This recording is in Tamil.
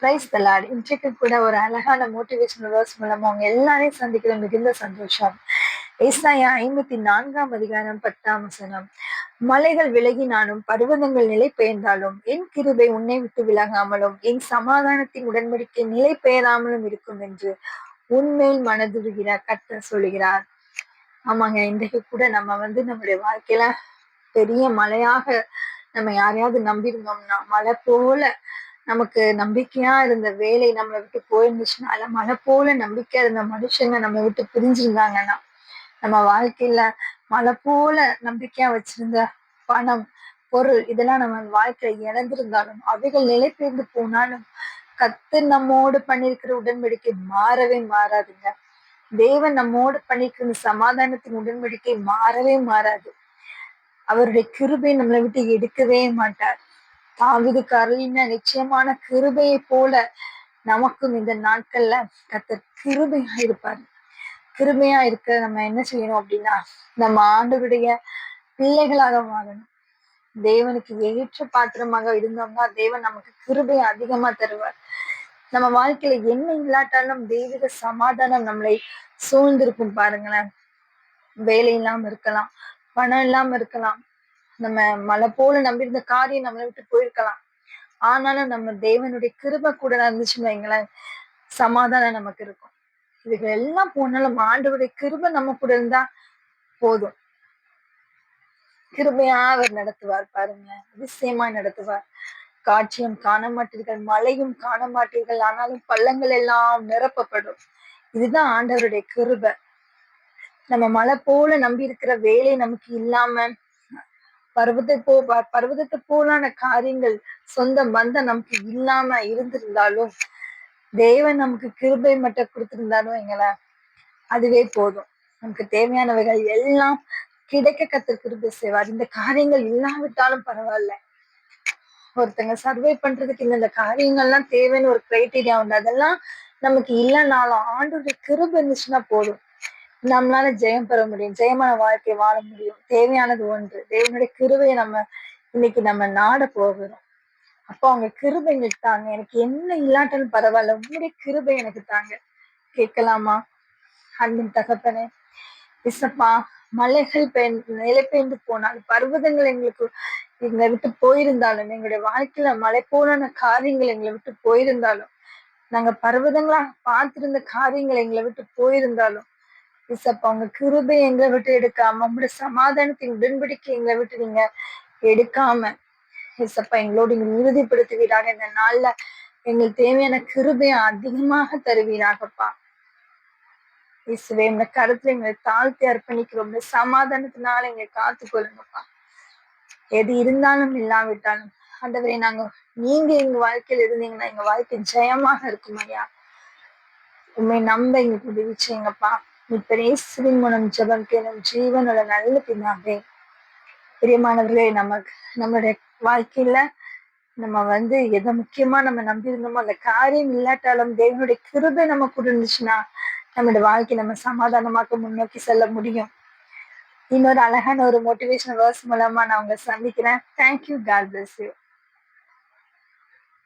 பிரைஸ் தலாட் இன்றைக்கு கூட ஒரு அழகான மோட்டிவேஷனல் வேர்ஸ் மூலமா அவங்க எல்லாரையும் சந்திக்கிற மிகுந்த சந்தோஷம். ஏசாயா ஐம்பத்தி நான்காம் அதிகாரம் பத்தாம் வசனம். மலைகள் விலகினாலும் பர்வதங்கள் நிலை பெயர்ந்தாலும் என் கிருபை உன்னை விட்டு விலகாமலும் என் சமாதானத்தின் உடன்படிக்கை நிலை பெயராமலும் இருக்கும் என்று உண்மையில் மனதுருகிறார் கட்ட சொல்லுகிறார். ஆமாங்க இன்றைக்கு கூட நம்ம வந்து நம்முடைய வாழ்க்கையில பெரிய மலையாக நம்ம யாரையாவது நம்பியிருந்தோம்னா மலை போல நமக்கு நம்பிக்கையா இருந்த வேலை நம்மளை விட்டு போயிருந்துச்சுன்னா அல்ல மழை போல நம்பிக்கையா இருந்த மனுஷங்க நம்ம விட்டு பிரிஞ்சிருந்தாங்கன்னா நம்ம வாழ்க்கையில மழை போல நம்பிக்கையா வச்சிருந்த பணம் பொருள் இதெல்லாம் நம்ம வாழ்க்கையில இழந்திருந்தாலும் அவைகள் நிலை போனாலும் கத்து நம்மோடு பண்ணிருக்கிற உடன்படிக்கை மாறவே மாறாதுங்க. தேவன் நம்மோடு பண்ணிருக்கிற சமாதானத்தின் உடன்படிக்கை மாறவே மாறாது. அவருடைய கிருபை நம்மளை விட்டு எடுக்கவே மாட்டார். தாவிதுக்கு அருளின நிச்சயமான கிருபையை போல நமக்கும் இந்த நாட்கள்ல கத்த கிருபையா இருப்பாரு. கிருபையா இருக்க நம்ம என்ன செய்யணும் அப்படின்னா நம்ம ஆண்டவருடைய பிள்ளைகளாக வாழணும். தேவனுக்கு ஏற்ற பாத்திரமாக இருந்தோம்னா தேவன் நமக்கு கிருபை அதிகமா தருவார். நம்ம வாழ்க்கையில என்ன இல்லாட்டாலும் தெய்வீக சமாதானம் நம்மளை சூழ்ந்திருக்கும் பாருங்களேன். வேலை இல்லாம இருக்கலாம் பணம் இல்லாம இருக்கலாம் நம்ம மலை போல நம்பியிருந்த காரியம் நம்மளை விட்டு போயிருக்கலாம். ஆனாலும் நம்ம தேவனுடைய கிருபை கூட இருந்துச்சுன்னு வைங்களேன் சமாதானம் நமக்கு இருக்கும். இதுகள் எல்லாம் போனாலும் ஆண்டவருடைய கிருபை நம்ம கூட இருந்தா போதும். கிருபையா அவர் நடத்துவார் பாருங்க. அதிசயமா நடத்துவார். காட்சியம் காண மாட்டீர்கள் மழையும் காண மாட்டீர்கள் ஆனாலும் பள்ளங்கள் எல்லாம் நிரப்பப்படும். இதுதான் ஆண்டவருடைய கிருபை. நம்ம மழை போல நம்பி இருக்கிற வேலை நமக்கு இல்லாம பர்வத்தை போ பர்வதத்தை போலான காரியங்கள் சொந்த பந்தம் நமக்கு இல்லாம இருந்திருந்தாலும் தேவன் நமக்கு கிருபை மட்டும் கொடுத்திருந்தாலும் எங்களை அதுவே போதும். நமக்கு தேவையானவைகள் எல்லாம் கிடைக்க கத்து கிருபை செய்வார். இந்த காரியங்கள் இல்லாவிட்டாலும் பரவாயில்ல. ஒருத்தங்க சர்வை பண்றதுக்கு இந்த காரியங்கள்லாம் தேவைன்னு ஒரு கிரைட்டீரியா உண்டு. அதெல்லாம் நமக்கு இல்லைனாலும் ஆண்டோட கிருபை இருந்துச்சுன்னா போதும். நம்மளால ஜெயம் பெற முடியும் ஜெயமான வாழ்க்கை வாழ முடியும். தேவையானது ஒன்று. தேவனுடைய கிருபையை நம்ம இன்னைக்கு நம்ம நாட போகிறோம். அப்போ அவங்க கிருபை எங்களுக்கு தாங்க. எனக்கு என்ன இல்லாட்டாலும் பரவாயில்ல. உங்களுடைய கிருபை எனக்கு தாங்க. கேட்கலாமா? அன்பின் தகப்பனே இசப்பா மலைகள் பெண் நிலை பெயர்ந்து போனால் பர்வதங்கள் எங்களுக்கு எங்களை விட்டு போயிருந்தாலும் எங்களுடைய வாழ்க்கையில மலை போலான காரியங்கள் எங்களை விட்டு போயிருந்தாலும் நாங்க பர்வதங்களா பார்த்திருந்த காரியங்கள் எங்களை விட்டு போயிருந்தாலும் இசப்பா உங்க கிருபை எங்களை விட்டு எடுக்காம உங்களோட சமாதானத்தின் உடன்படிக்கை எங்களை விட்டு நீங்க எடுக்காம இசப்பா எங்களோடு நீங்க உறுதிப்படுத்துவீராக. இந்த நாள்ல எங்களுக்கு தேவையான கிருபையை அதிகமாக தருவீராகப்பா. இசுவே இந்த கருத்துல எங்களை தாழ்த்தி அர்ப்பணிக்கிறோம். சமாதானத்தினால எங்களை காத்து கொள்ளுங்கப்பா. எது இருந்தாலும் இல்லாவிட்டாலும் அந்தவரை நாங்க நீங்க எங்க வாழ்க்கையில இருந்தீங்கன்னா எங்க வாழ்க்கை ஜெயமாக இருக்கும் ஐயா. உண்மை நம்ப எங்களுக்கு உதவி செய்யுங்கப்பா. இப்பரேசுவின் மூலம் ஜபம் கேளும் ஜீவனோட நல்ல பின்னாவே பிரியமானவர்களே நமக்கு நம்மளுடைய வாழ்க்கையில நம்ம வந்து எதை முக்கியமா நம்ம நம்பியிருந்தோமோ அந்த காரியம் இல்லாட்டாலும் தேவனுடைய கிருபை நம்ம இருந்துச்சுன்னா நம்மளுடைய வாழ்க்கை நம்ம சமாதானமாக முன்னோக்கி செல்ல முடியும். இன்னொரு அழகான ஒரு மோட்டிவேஷனல் வேர்ஸ் மூலமா நான் உங்களை சந்திக்கிறேன். Thank you God bless you